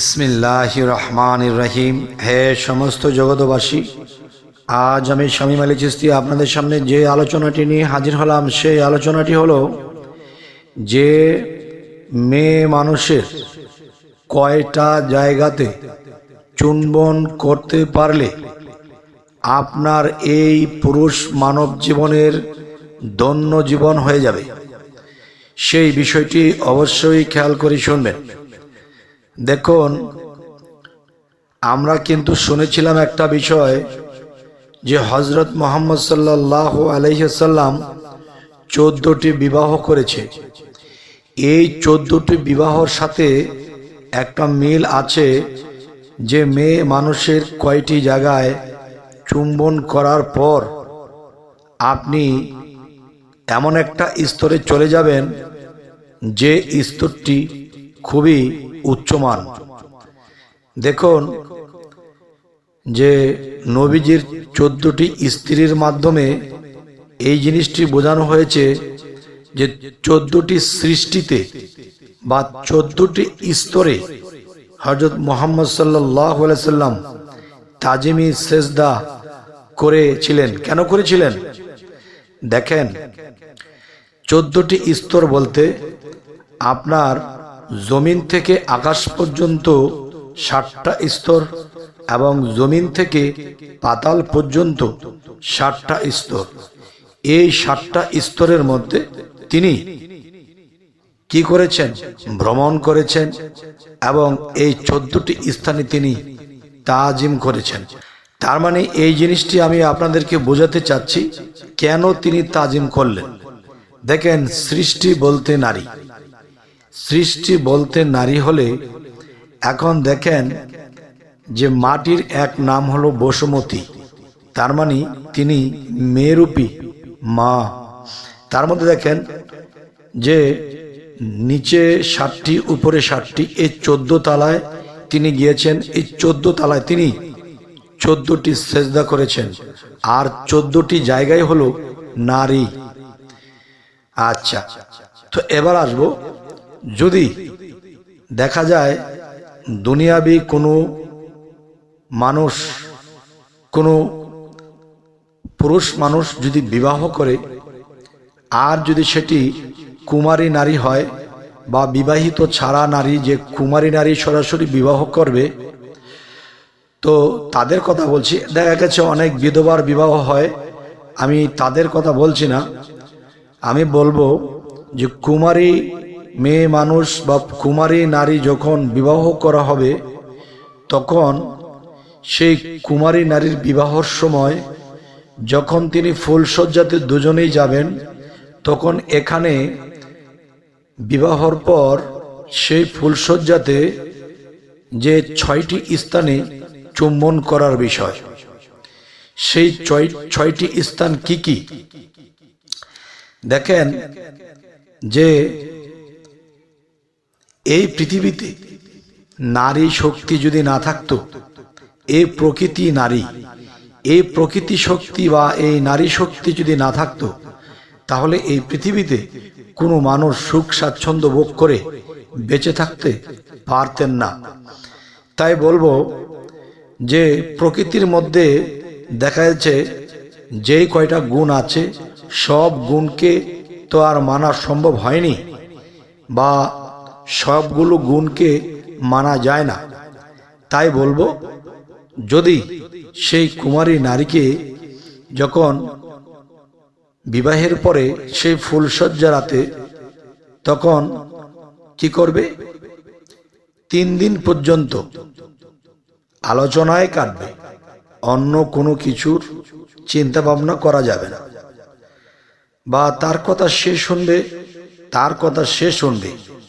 বিসমিল্লাহ রহমান রহিম হে সমস্ত জগতবাসী আজ আমি শামীম আলী চিস্তি আপনাদের সামনে যে আলোচনাটি নিয়ে হাজির হলাম, সেই আলোচনাটি হলো যে মেয়ে মানুষের কয়টা জায়গাতে চুনবন করতে পারলে আপনার এই পুরুষ মানব জীবনের দন্য জীবন হয়ে যাবে। সেই বিষয়টি অবশ্যই খেয়াল করে শুনবেন। দেখুন, আমরা কিন্তু শুনেছিলাম একটা বিষয় যে হজরত মোহাম্মদ সাল্লাহ আলহ্লাম চোদ্দটি বিবাহ করেছে। এই চোদ্দটি বিবাহর সাথে একটা মিল আছে যে মেয়ে মানুষের কয়টি জায়গায় চুম্বন করার পর আপনি এমন একটা স্তরে চলে যাবেন যে স্তরটি খুবই উচ্চমান। দেখুন যে নবীজির চোদ্দটি স্ত্রীর মাধ্যমে এই জিনিসটি বোঝানো হয়েছে যে চোদ্দটি সৃষ্টিতে বা চোদ্দটি স্তরে হজরত মোহাম্মদ সাল্লাহ সাল্লাম তাজিমি সেজদা করেছিলেন। কেন করেছিলেন? দেখেন, চোদ্দটি স্তর বলতে আপনার জমিন থেকে আকাশ পর্যন্ত ষাটটা স্তর এবং জমিন থেকে পাতাল পর্যন্ত ষাটটা স্তর। এই ষাটটা স্তরের মধ্যে তিনি কি করেছেন? ভ্রমণ করেছেন এবং এই চোদ্দটি স্থানে তিনি তাজিম করেছেন। তার মানে এই জিনিসটি আমি আপনাদেরকে বোঝাতে চাচ্ছি, কেন তিনি তাজিম করলেন? দেখেন, সৃষ্টি বলতে নারী। সৃষ্টি বলতে নারী হলে এখন দেখেন যে মাটির এক নাম হলো বসুমতী। তার মানে তিনি মেরূপী, মা। তার মধ্যে দেখেন যে নিচে ষাটটি উপরে ষাটটি এই চোদ্দ তালায় তিনি গিয়েছেন। এই চোদ্দ তালায় তিনি চোদ্দটি সেজদা করেছেন। আর চোদ্দটি জায়গায় হলো নারী। আচ্ছা তো এবার আসব যদি দেখা যায় দুনিয়াবি কোনো মানুষ, কোনো পুরুষ মানুষ যদি বিবাহ করে, আর যদি সেটি কুমারী নারী হয় বা বিবাহিত ছাড়া নারী, যে কুমারী নারী সরাসরি বিবাহ করবে, তো তাদের কথা বলছি। দেখা গেছে অনেক বিধবার বিবাহ হয়। আমি তাদের কথা বলছি না। আমি বলব যে কুমারী মেয়ে মানুষ বা কুমারী নারী যখন বিবাহ করা হবে, তখন সেই কুমারী নারীর বিবাহর সময় যখন তিনি ফুলসজ্জাতে দুজনেই যাবেন, তখন এখানে বিবাহর পর সেই ফুলসজ্জাতে যে ছয়টি স্থানে চুম্বন করার বিষয়। সেই ছয়টি স্থান কি কি? দেখেন যে এই পৃথিবীতে নারী শক্তি যদি না থাকতো এই প্রকৃতি নারী। এই প্রকৃতি শক্তি বা এই নারী শক্তি যদি না থাকতো, তাহলে এই পৃথিবীতে কোনো মানুষ সুখ, স্বাচ্ছন্দ্য ভোগ করে বেঁচে থাকতে পারতেন না। তাই বলব যে, প্রকৃতির মধ্যে দেখা যাচ্ছে যেই কয়টা গুণ আছে, সব গুণকে তো আর মানা সম্ভব হয়নি বা সবগুলো গুণকে মানা যায় না। তাই বলব, যদি সেই কুমারী নারীকে যখন বিবাহের পরে সেই ফুলসজ্জা রাতে, তখন কি করবে? তিন দিন পর্যন্ত আলোচনায় কাটবে। অন্য কোনো কিছুর চিন্তা ভাবনা করা যাবে না। বা তার কথা সে শুনবে, তার কথা সে শুনবে।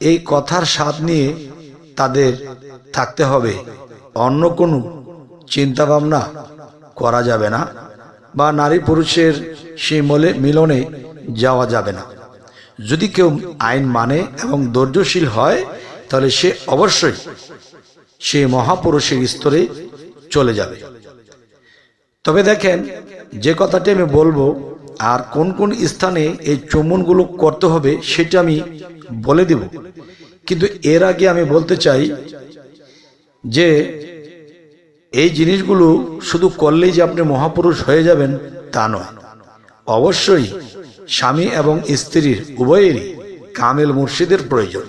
এই কথার স্বাদ নিয়ে তাদের থাকতে হবে। অন্য কোনো চিন্তা ভাবনা করা যাবে না বা নারী পুরুষের সেই মলে মিলনে যাওয়া যাবে না। যদি কেউ আইন মানে এবং ধৈর্যশীল হয়, তাহলে সে অবশ্যই সে মহাপুরুষের স্তরে চলে যাবে। তবে দেখেন, যে কথাটি আমি বলব, আর কোন কোন স্থানে এই চুম্বনগুলো করতে হবে, সেটা আমি বলে দেব। কিন্তু এর আগে আমি বলতে চাই যে এই জিনিসগুলো শুধু করলেই যে আপনি মহাপুরুষ হয়ে যাবেন তা নয়। অবশ্যই স্বামী এবং স্ত্রীর উভয়েরই কামেল মুর্শিদের প্রয়োজন।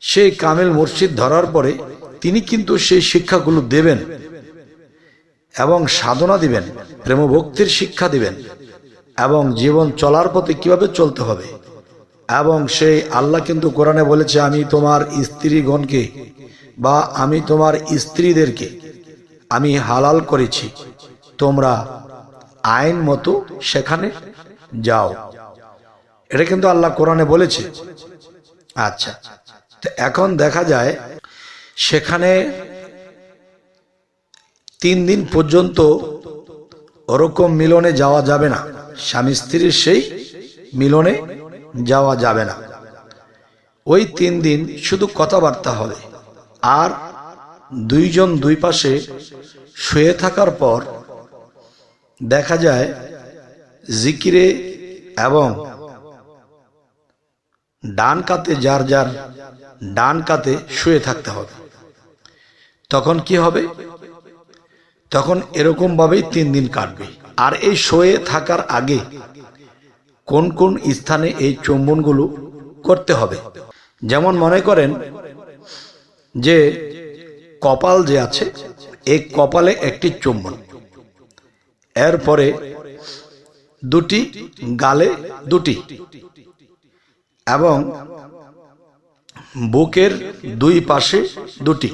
সেই কামেল মুর্শিদ ধরার পরে তিনি কিন্তু সেই শিক্ষাগুলো দেবেন এবং সাধনা দিবেন, প্রেমভক্তির শিক্ষা দিবেন এবং জীবন চলার পথে কীভাবে চলতে হবে এবং সেই আল্লাহ কিন্তু কোরআনে বলেছে, আমি তোমার স্ত্রীগণকে বা আমি তোমার স্ত্রীদেরকে আমি হালাল করেছি। তোমরা আইন মতো সেখানে যাও। এটা কিন্তু আল্লাহ কোরআনে বলেছে। আচ্ছা তো এখন দেখা যায় সেখানে তিন দিন পর্যন্ত ওরকম মিলনে যাওয়া যাবে না। স্বামী স্ত্রীর সেই মিলনে যাওয়া যাবে না। ওই তিন দিন শুধু কথাবার্তা হবে। আর দুইজন দুই পাশে শুয়ে থাকার পর দেখা যায় জিকিরে এবং ডান কাতে যার যার ডান কাতে শুয়ে থাকতে হবে। তখন কি হবে? তখন এরকম ভাবেই তিন দিন কাটবে। আর এই শোয়ে থাকার আগে কোন কোন স্থানে এই চুম্বনগুলো করতে হবে। যেমন মনে করেন যে কপাল যে আছে, এই কপালে একটি চুম্বন। এরপরে দুটি, গালে দুটি। এবং বুকের দুই পাশে দুটি।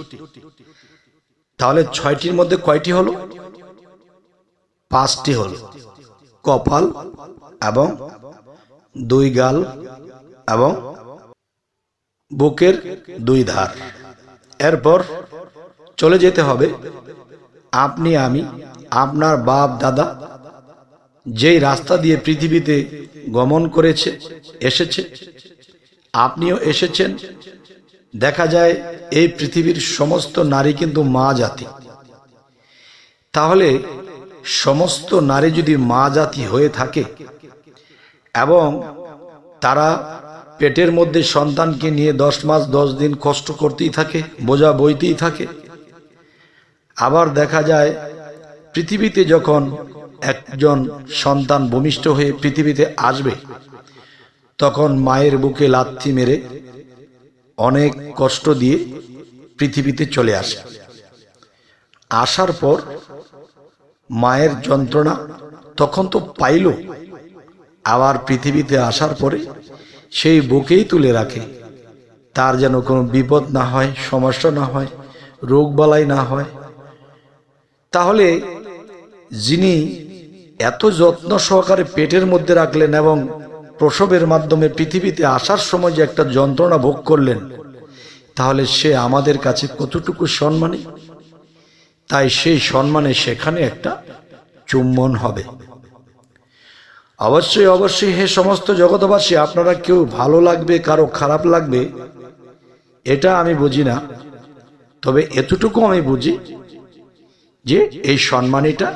তাহলে ছয়টির মধ্যে কয়টি হলো? পাঁচটি হলো। কপাল এবং দুই গাল এবং বুকের দুই ধার। এরপর চলে যেতে হবে আপনি আমি, আপনার বাপ দাদা, যেই রাস্তা দিয়ে পৃথিবীতে গমন করেছে, এসেছে, আপনিও এসেছেন। দেখা যায় এই পৃথিবীর সমস্ত নারী কিন্তু মা জাতি। তাহলে সমস্ত নারী যদি মা জাতি হয়ে থাকে এবং তারা পেটের মধ্যে সন্তানকে নিয়ে দশ মাস, দশ দিন কষ্ট করতেই থাকে, বোঝা বইতেই থাকে। আবার দেখা যায়, পৃথিবীতে যখন একজন সন্তান ভূমিষ্ঠ হয়ে পৃথিবীতে আসবে, তখন মায়ের বুকে লাথি মেরে অনেক কষ্ট দিয়ে পৃথিবীতে চলে আসে। আসার পর মায়ের যন্ত্রণা, তখন তো পাইল। আবার পৃথিবীতে আসার পরে সেই বুকেই তুলে রাখে। তার যেন কোনো বিপদ না হয়, সমস্যা না হয়, রোগ বালাই না হয়। তাহলে যিনি এত যত্ন সহকারে পেটের মধ্যে রাখলেন এবং প্রসবের মাধ্যমে পৃথিবীতে আসার সময় যে একটা যন্ত্রণা ভোগ করলেন, তাহলে সে আমাদের কাছে কতটুকু সম্মানী? তাই সেই সম্মানে সেখানে একটা চুম্বন হবে। অবশ্যই অবশ্যই হে সমস্ত জগতবাসী আপনারা কেউ ভালো লাগবে, কারও খারাপ লাগবে, এটা আমি বুঝি না। তবে এতটুকু আমি বুঝি যে এই সম্মানীটা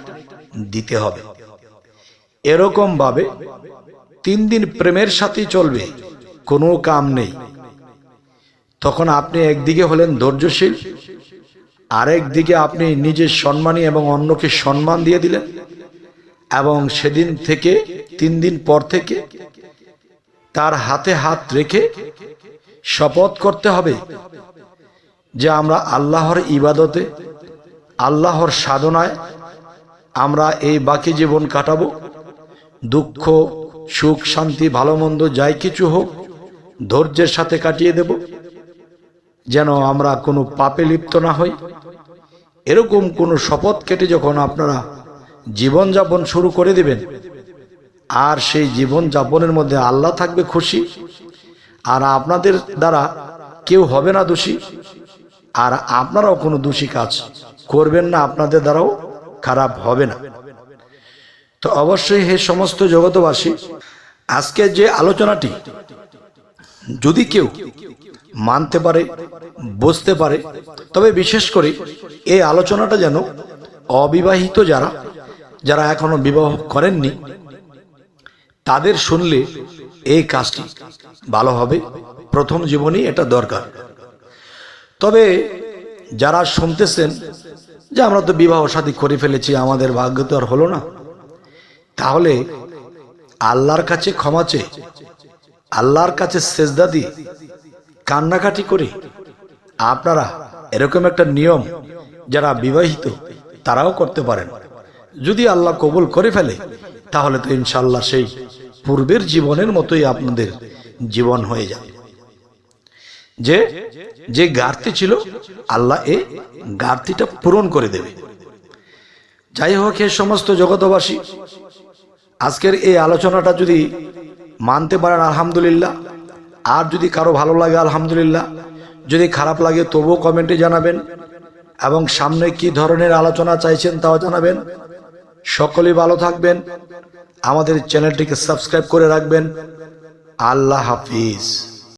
দিতে হবে। এরকম ভাবে তিন দিন প্রেমের সাথেই চলবে, কোনো কাম নেই। তখন আপনি একদিকে হলেন ধৈর্যশীল আরেক দিকে আপনি নিজের সম্মানী এবং অন্যকে সম্মান দিয়ে দিলেন। এবং সেদিন থেকে, তিন দিন পর থেকে তার হাতে হাত রেখে শপথ করতে হবে যে আমরা আল্লাহর ইবাদতে, আল্লাহর সাধনায় আমরা এই বাকি জীবন কাটাবো। দুঃখ, সুখ, শান্তি, ভালো মন্দ যাই কিছু হোক, ধৈর্যের সাথে কাটিয়ে দেব। যেন আমরা কোনো পাপে লিপ্ত না হই। এরকম কোনো শপথ কেটে যখন আপনারা জীবনযাপন শুরু করে দিবেন, আর সেই জীবন যাপনের মধ্যে আল্লাহ থাকবে খুশি, আর আপনাদের দ্বারা কেউ হবে না দোষী, আর আপনারাও কোনো দোষী কাজ করবেন না, আপনাদের দ্বারাও খারাপ হবে না। তো অবশ্যই হে সমস্ত জগতবাসী আজকের যে আলোচনাটি যদি কেউ মানতে পারে বুঝতে পারে। তবে বিশেষ করে এই আলোচনাটা যেন অবিবাহিত যারা যারা এখনও বিবাহ করেননি, তাদের শুনলে এই কাজটি ভালো হবে। প্রথম জীবনেই এটা দরকার। তবে যারা শুনতেছেন যে আমরা তো বিবাহ সাথী করে ফেলেছি, আমাদের ভাগ্য তো আর হলো না, তাহলে আল্লাহর কাছে ক্ষমা চেয়ে, আল্লাহর কাছে সেজদা দিয়ে কান্নাকাটি করে আপনারা এরকম একটা নিয়ম যারা বিবাহিত, তারাও করতে পারেন। যদি আল্লাহ কবুল করে ফেলে, তাহলে তো ইনশাল্লাহ সেই পূর্বের জীবনের মতোই আপনাদের জীবন হয়ে যাবে। যে যে ঘাটতি ছিল, আল্লাহ এ ঘাটতিটা পূরণ করে দেবে। যাই হোক, এ সমস্ত জগতবাসী আজকের এই আলোচনাটা যদি মানতে পারেন, আলহামদুলিল্লাহ। আর যদি কারও ভালো লাগে, আলহামদুলিল্লাহ। যদি খারাপ লাগে তবুও কমেন্টে জানাবেন। এবং সামনে কি ধরনের আলোচনা চাইছেন তাও জানাবেন। সকলেই ভালো থাকবেন। আমাদের চ্যানেলটিকে সাবস্ক্রাইব করে রাখবেন। আল্লাহ হাফিজ।